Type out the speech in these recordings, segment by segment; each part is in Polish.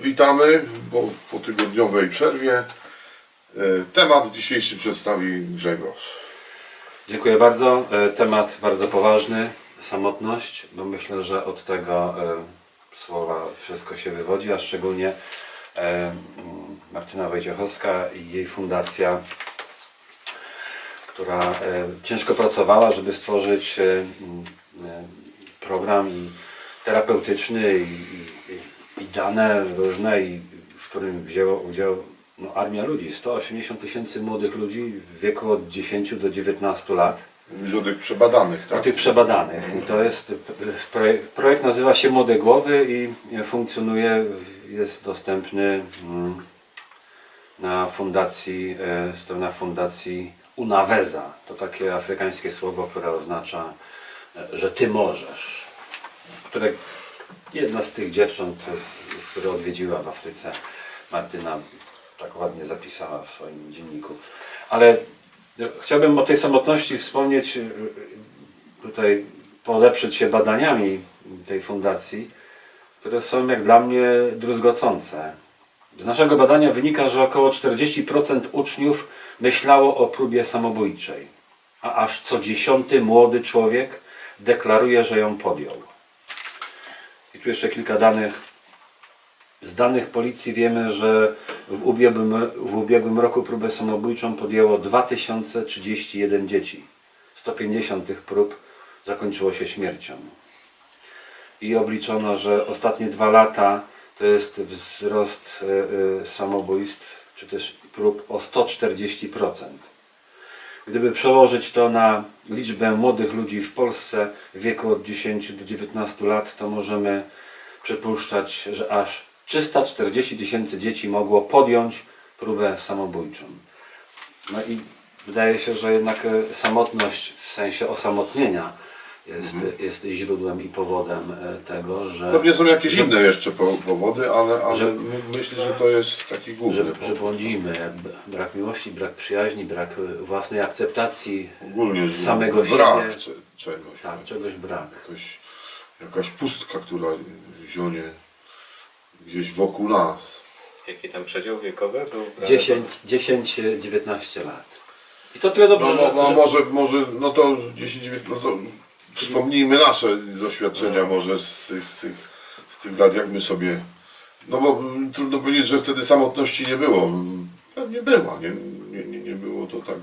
Witamy po, po tygodniowej przerwie. E, Temat dzisiejszy przedstawi Grzegorz. Dziękuję bardzo. E, Temat bardzo poważny, samotność, bo myślę, że od tego e, słowa wszystko się wywodzi, a szczególnie Martyna Wojciechowska i jej fundacja, która ciężko pracowała, żeby stworzyć program terapeutyczny i, i, i dane różne, i w którym wzięło udział no, armia ludzi, 180 tysięcy młodych ludzi w wieku od 10 do 19 lat. O tych przebadanych, O tak? tych przebadanych. I to jest projekt, nazywa się Młode Głowy i funkcjonuje, jest dostępny mm, na fundacji, e, strona fundacji Unaweza. To takie afrykańskie słowo, które oznacza, e, że ty możesz. Które jedna z tych dziewcząt, które odwiedziła w Afryce, Martyna tak ładnie zapisała w swoim dzienniku. Ale chciałbym o tej samotności wspomnieć, y, y, tutaj polepszyć się badaniami tej fundacji, które są jak dla mnie druzgocące. Z naszego badania wynika, że około 40% uczniów myślało o próbie samobójczej, a aż co dziesiąty młody człowiek deklaruje, że ją podjął. I tu jeszcze kilka danych z danych policji wiemy, że w ubiegłym, w ubiegłym roku próbę samobójczą podjęło 2031 dzieci. 150 tych prób zakończyło się śmiercią. I obliczono, że ostatnie dwa lata to jest wzrost y, y, samobójstw, czy też prób o 140%. Gdyby przełożyć to na liczbę młodych ludzi w Polsce w wieku od 10 do 19 lat, to możemy przypuszczać, że aż 340 tysięcy dzieci mogło podjąć próbę samobójczą. No i wydaje się, że jednak e, samotność w sensie osamotnienia jest, jest źródłem i powodem e, tego, że, Pewnie są jakieś inne jeszcze po- powody, ale, ale my- myślę, że to jest taki główny że, że błądzimy. jakby Brak miłości, brak przyjaźni, brak e, własnej akceptacji Ogólnie, że samego brak siebie. cze- czegoś. Tak, czegoś brak. Jakaś, jakaś pustka, która zionie gdzieś wokół nas. Jaki tam przedział wiekowy był? 10, 10, e, 19 lat. I to tyle dobrze, No, no, no że, może, może, no to 10, 9, no to wspomnijmy nasze doświadczenia może z tych, z tych, z tych lat, jak my sobie, no bo mm, trudno powiedzieć, że wtedy samotności nie było. Mm, Pewnie była, nie, nie, nie, nie było to tak,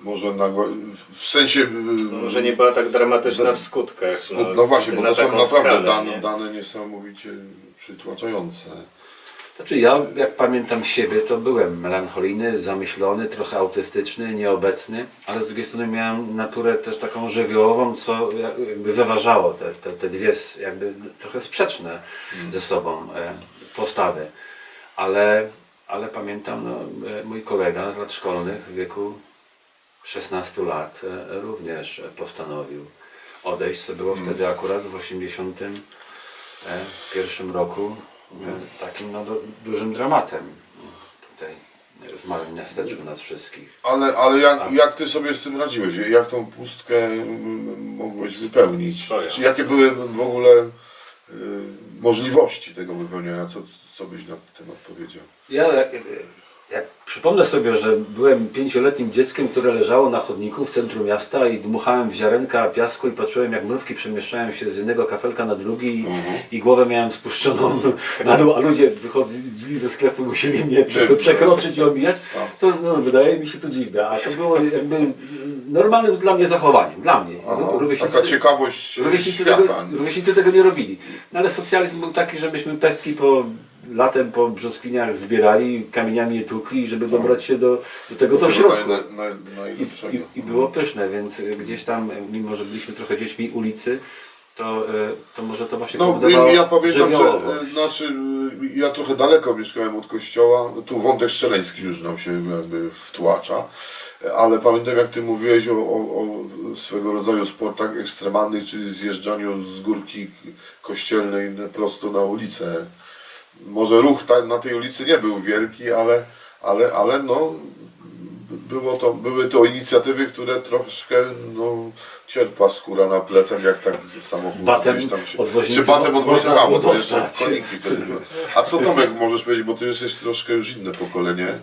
może nagła, w sensie... No, może nie była tak dramatyczna w skutkach. Skut, no właśnie, bo to są naprawdę skalę, dane, nie? dane niesamowicie przytłaczające. Znaczy ja, jak pamiętam siebie, to byłem melancholijny, zamyślony, trochę autystyczny, nieobecny, ale z drugiej strony miałem naturę też taką żywiołową, co jakby wyważało te, te, te dwie jakby trochę sprzeczne ze sobą e, postawy. Ale, ale pamiętam, no, e, mój kolega z lat szkolnych w wieku 16 lat e, również postanowił odejść, co było wtedy akurat w 81 e, roku e, takim no, du- dużym dramatem tutaj w małym miasteczku nas wszystkich. Ale, ale jak, jak ty sobie z tym radziłeś? Jak tą pustkę mm, mogłeś wypełnić? Czy jakie były w ogóle y, możliwości tego wypełnienia? Co, co byś na ten odpowiedział? Ja jak, przypomnę sobie, że byłem pięcioletnim dzieckiem, które leżało na chodniku w centrum miasta i dmuchałem w ziarenka piasku i patrzyłem jak mrówki przemieszczają się z jednego kafelka na drugi i, i głowę miałem spuszczoną na dół, a ludzie wychodzili ze sklepu musieli mnie prze, przekroczyć i omijać, to no, wydaje mi się to dziwne, a to było jakby normalnym dla mnie zachowaniem, dla mnie. Aha, Rówieśnicy- taka ciekawość y, Rówieśnicy świata. tego, rówieśnicy tego nie robili. No ale socjalizm był taki, żebyśmy pestki po latem po brzoskwiniach zbierali, kamieniami je tłukli, żeby dobrać się do, do tego, co w środku. naj, naj, najlepszego. I, I było pyszne, więc gdzieś tam, mimo że byliśmy trochę dziećmi ulicy, to, y, to może to właśnie No powodowało ja pamiętam, że y, znaczy, ja trochę daleko mieszkałem od kościoła, tu wątek szczeleński już nam się jakby wtłacza, ale pamiętam jak ty mówiłeś o, o, o swego rodzaju sportach ekstremalnych, czyli zjeżdżaniu z górki kościelnej prosto na ulicę. Może ruch ta, na tej ulicy nie był wielki, ale, ale, ale no, było to, były to inicjatywy, które troszkę no, cierpła skóra na plecach, jak tak samochód Batem gdzieś tam się... Czy batem odwoźnicy? można A, bo to jeszcze koniki wtedy były. A co Tomek możesz powiedzieć, bo ty jesteś troszkę już inne pokolenie.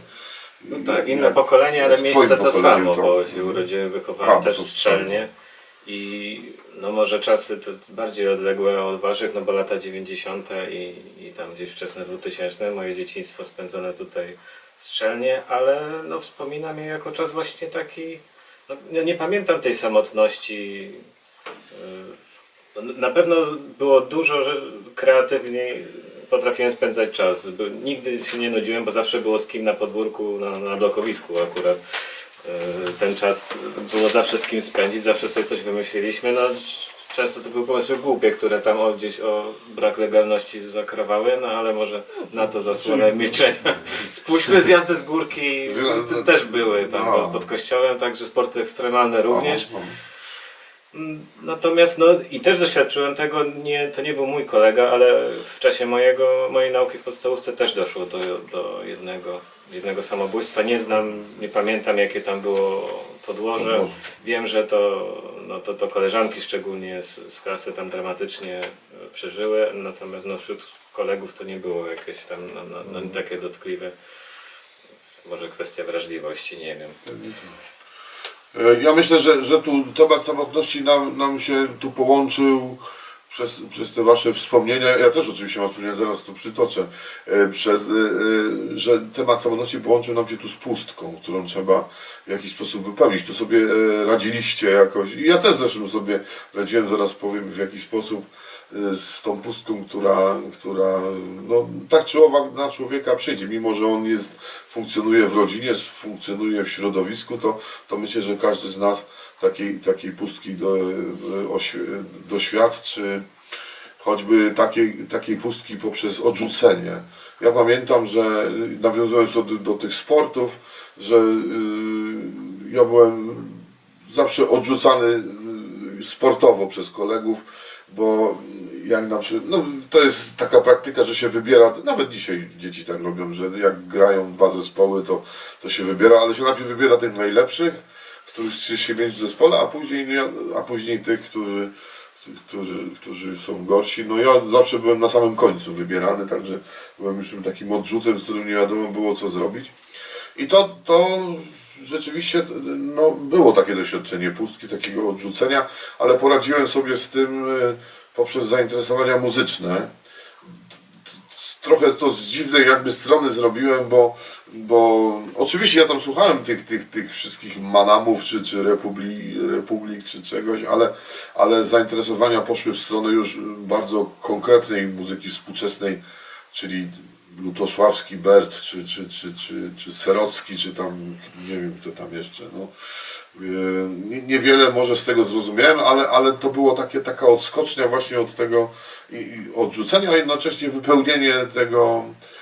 No tak, inne Jak- pokolenie, ale miejsce to samo, to- bo się urodziłem, wychowałem też to strzelnie i no może czasy to bardziej odległe od waszych, no bo lata 90. i, i tam gdzieś wczesne 2000, moje dzieciństwo spędzone tutaj strzelnie, ale no wspominam je jako czas właśnie taki, no, nie, pamiętam tej samotności. No, Na pewno było dużo że kreatywniej potrafiłem spędzać czas. Nigdy się nie nudziłem, bo zawsze było z kim na podwórku, na, na blokowisku akurat. Yy, Ten czas było zawsze z kim spędzić, zawsze sobie coś wymyśliliśmy. No, często to były pomysły głupie, które tam o, gdzieś o brak legalności zakrawały, no ale może na to zasłonę milczenia. Spuśćmy zjazdy z górki, Zjazdy- też były tam No. pod, pod kościołem, także sporty ekstremalne również. Mm, Natomiast no i też doświadczyłem tego, nie, to nie był mój kolega, ale w czasie mojego, mojej nauki w podstawówce też doszło do, do jednego, jednego samobójstwa. Nie znam, nie pamiętam jakie tam było podłoże. Podłoże. Wiem, że to, no, to, to koleżanki szczególnie z, z klasy tam dramatycznie e, przeżyły, natomiast no, wśród kolegów to nie było jakieś tam no, no, no, takie dotkliwe. Może kwestia wrażliwości, nie wiem. E, Ja myślę, że, że tu temat samotności nam, nam się tu połączył przez, przez te wasze wspomnienia. Ja też oczywiście mam wspomnienia, zaraz to przytoczę. E, Przez, e, e, że temat samotności połączył nam się tu z pustką, którą trzeba w jakiś sposób wypełnić. Tu sobie radziliście jakoś. I ja też zresztą sobie radziłem, zaraz powiem w jaki sposób z tą pustką, która, która no, tak czy owak na człowieka przyjdzie, mimo że on jest, funkcjonuje w rodzinie, funkcjonuje w środowisku, to, to myślę, że każdy z nas takiej, takiej pustki do, oświ- doświadczy, choćby takiej, takiej pustki poprzez odrzucenie. Ja pamiętam, że y, nawiązując do, do tych sportów, że y, ja byłem zawsze odrzucany y, sportowo przez kolegów, bo jak na przykład, no to jest taka praktyka, że się wybiera, nawet dzisiaj dzieci tak robią, że jak grają dwa zespoły, to, to się wybiera, ale się najpierw wybiera tych najlepszych, których się mieć w zespole, a później, nie- a później tych, którzy, którzy, którzy są gorsi. No ja zawsze byłem na samym końcu wybierany, także byłem już takim odrzutem, z którym nie wiadomo było co zrobić. I to, to rzeczywiście no, było takie doświadczenie pustki, takiego odrzucenia, ale poradziłem sobie z tym y, poprzez zainteresowania muzyczne. Trochę to z dziwnej jakby strony zrobiłem, bo, bo oczywiście ja tam słuchałem tych, tych, tych wszystkich manamów, czy, czy republik, republik, czy czegoś, ale, ale zainteresowania poszły w stronę już bardzo konkretnej muzyki współczesnej, czyli Lutosławski, Bert, czy, czy, czy, czy, czy Serocki, czy tam, nie wiem kto tam jeszcze, no. Nie- Niewiele może z tego zrozumiałem, ale, ale to było takie, taka odskocznia właśnie od tego i, i odrzucenia, a jednocześnie wypełnienie tego y,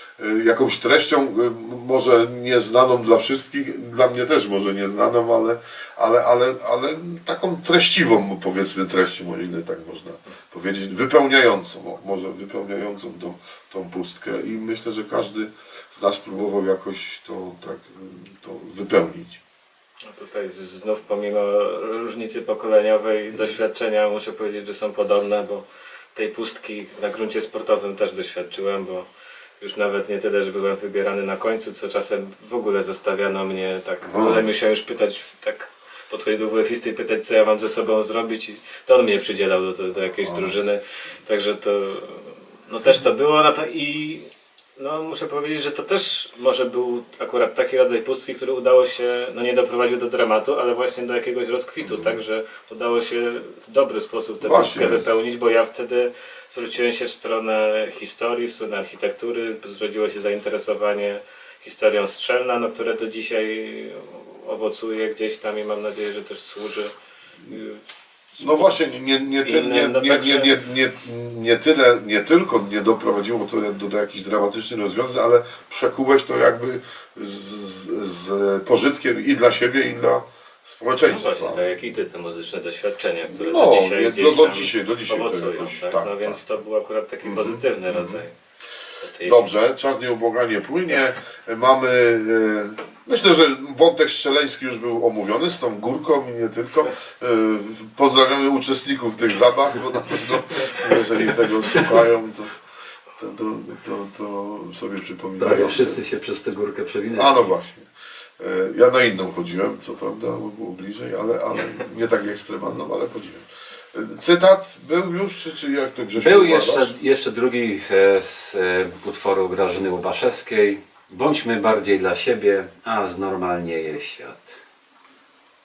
jakąś treścią, y, może nieznaną dla wszystkich, dla mnie też może nieznaną, ale, ale, ale, ale taką treściwą powiedzmy treścią, o tak można powiedzieć, wypełniającą, może wypełniającą tą, tą pustkę i myślę, że każdy z nas próbował jakoś to tak y, to wypełnić. No tutaj znów pomimo różnicy pokoleniowej doświadczenia muszę powiedzieć, że są podobne, bo tej pustki na gruncie sportowym też doświadczyłem, bo już nawet nie tyle, że byłem wybierany na końcu, co czasem w ogóle zostawiano mnie tak, zanim się już pytać, tak podchodzić do WF-isty i pytać, co ja mam ze sobą zrobić i to on mnie przydzielał do, do jakiejś drużyny, także to no też to było, no to i no muszę powiedzieć, że to też może był akurat taki rodzaj pustki, który udało się, no nie doprowadził do dramatu, ale właśnie do jakiegoś rozkwitu, tak, że udało się w dobry sposób tę pustkę wypełnić, bo ja wtedy zwróciłem się w stronę historii, w stronę architektury, zrodziło się zainteresowanie historią strzelna, no które do dzisiaj owocuje gdzieś tam i mam nadzieję, że też służy y, No właśnie, nie, nie, nie, ty, Inne, nie, no nie, także- nie, nie, nie, nie tyle, nie tylko nie doprowadziło to do, do jakichś dramatycznych rozwiązań, ale przekułeś to jakby z, z, z pożytkiem i dla siebie, i dla no społeczeństwa. właśnie, tak jak i ty te muzyczne doświadczenia, które No, do dzisiaj nie, gdzieś do- dzisiaj- do dzisiaj owocują, jakoś, tak? tak, No więc tak. to był akurat taki pozytywny rodzaj. tej- Dobrze, czas nieubłaganie płynie. Mamy Myślę, że wątek szczeleński już był omówiony z tą górką i nie tylko. E, Pozdrawiamy uczestników tych zabaw, bo na pewno jeżeli tego słuchają, to, to, to, to, to sobie przypominają. Prawie wszyscy się przez tę górkę przewinęli. A no właśnie. E, Ja na inną chodziłem, co prawda, bo było bliżej, ale, ale nie tak ekstremalną, ale chodziłem. E, Cytat był już, czy, czy jak to Grzesiu Był układasz? jeszcze, jeszcze drugi z utworu Grażyny Łubaszewskiej. Bądźmy bardziej dla siebie, a znormalnieje świat.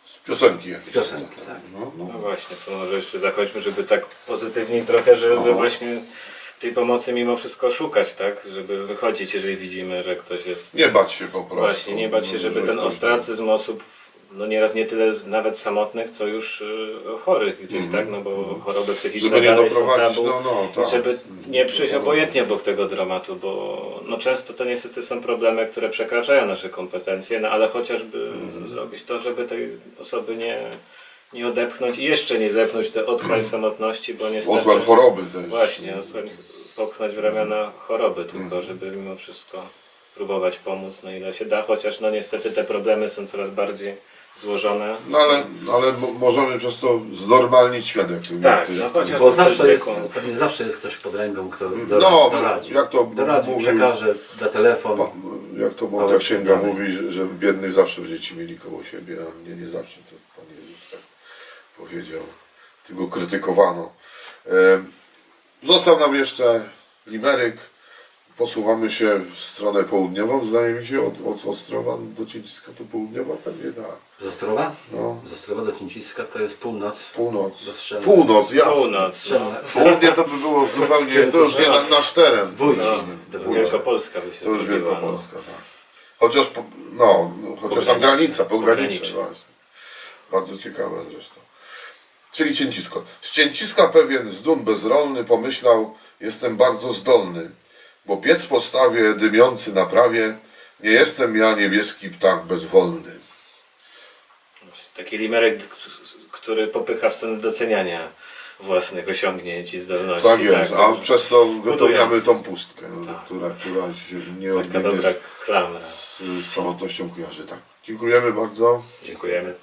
Z piosenki jakieś. Z piosenki, cytaty. tak. No, no. No właśnie, to może jeszcze zakończmy, żeby tak pozytywniej trochę, żeby No. właśnie tej pomocy mimo wszystko szukać, tak? Żeby wychodzić, jeżeli widzimy, że ktoś jest... Nie bać się po prostu. Właśnie, nie bać się, żeby Że ten ostracyzm osób, no nieraz nie tyle z- nawet samotnych, co już y, chorych gdzieś, tak? No bo choroby psychiczne Mhm. Żeby nie dalej są doprowadzić, tabu. no, no, tak. I żeby nie przyjść obojętnie obok tego dramatu, bo no często to niestety są problemy, które przekraczają nasze kompetencje, no ale chociażby Mhm. zrobić to, żeby tej osoby nie, nie odepchnąć i jeszcze nie zepchnąć tę otchłań samotności, bo niestety... Otwar choroby też. Właśnie, otchłań popchnąć w ramiona choroby, tylko Mhm. żeby mimo wszystko próbować pomóc, no ile się da, chociaż no niestety te problemy są coraz bardziej złożone. No ale, ale mo- możemy przez to znormalnić świat, jak to Tak, jak no chociaż- Bo zawsze jest, pewnie zawsze jest ktoś pod ręką, kto do, No, doradzi. jak to doradzi, mówił- przekaże, da telefon. Pa- Jak to mądra Ale księga mówi, że, że biednych zawsze będziecie mieli koło siebie, a mnie nie zawsze. To Pan Jezus tak powiedział. Tylko krytykowano. E, Został nam jeszcze Limeryk. Posuwamy się w stronę południową, zdaje mi się, od, od Ostrowa do Cięciska to południowa pewnie, tak. Z Ostrowa? No, Z Ostrowa do Cięciska to jest północ. północ. Do Strzelna. Północ, jasne. Północ, no. Strzelna. Południe to by było zupełnie, to już nie na, nasz teren. Wójt. No. Wielkopolska by się To już zrobiła, Wielkopolska, tak. Chociaż, po, no, no, chociaż tam granica, pogranicze, właśnie. Bardzo ciekawe zresztą. Czyli Cięcisko. Z Cięciska pewien zdun bezrolny pomyślał, jestem bardzo zdolny, bo piec postawię dymiący na prawie, nie jestem ja niebieski ptak bezwolny. Taki limerek, który popycha w stronę doceniania własnych osiągnięć i zdolności. Tak jest, a przez to wypełniamy tą pustkę, Tak. która, która się nie Taka dobra z, klamra. z, z samotnością kojarzy. Tak. Dziękujemy bardzo. Dziękujemy.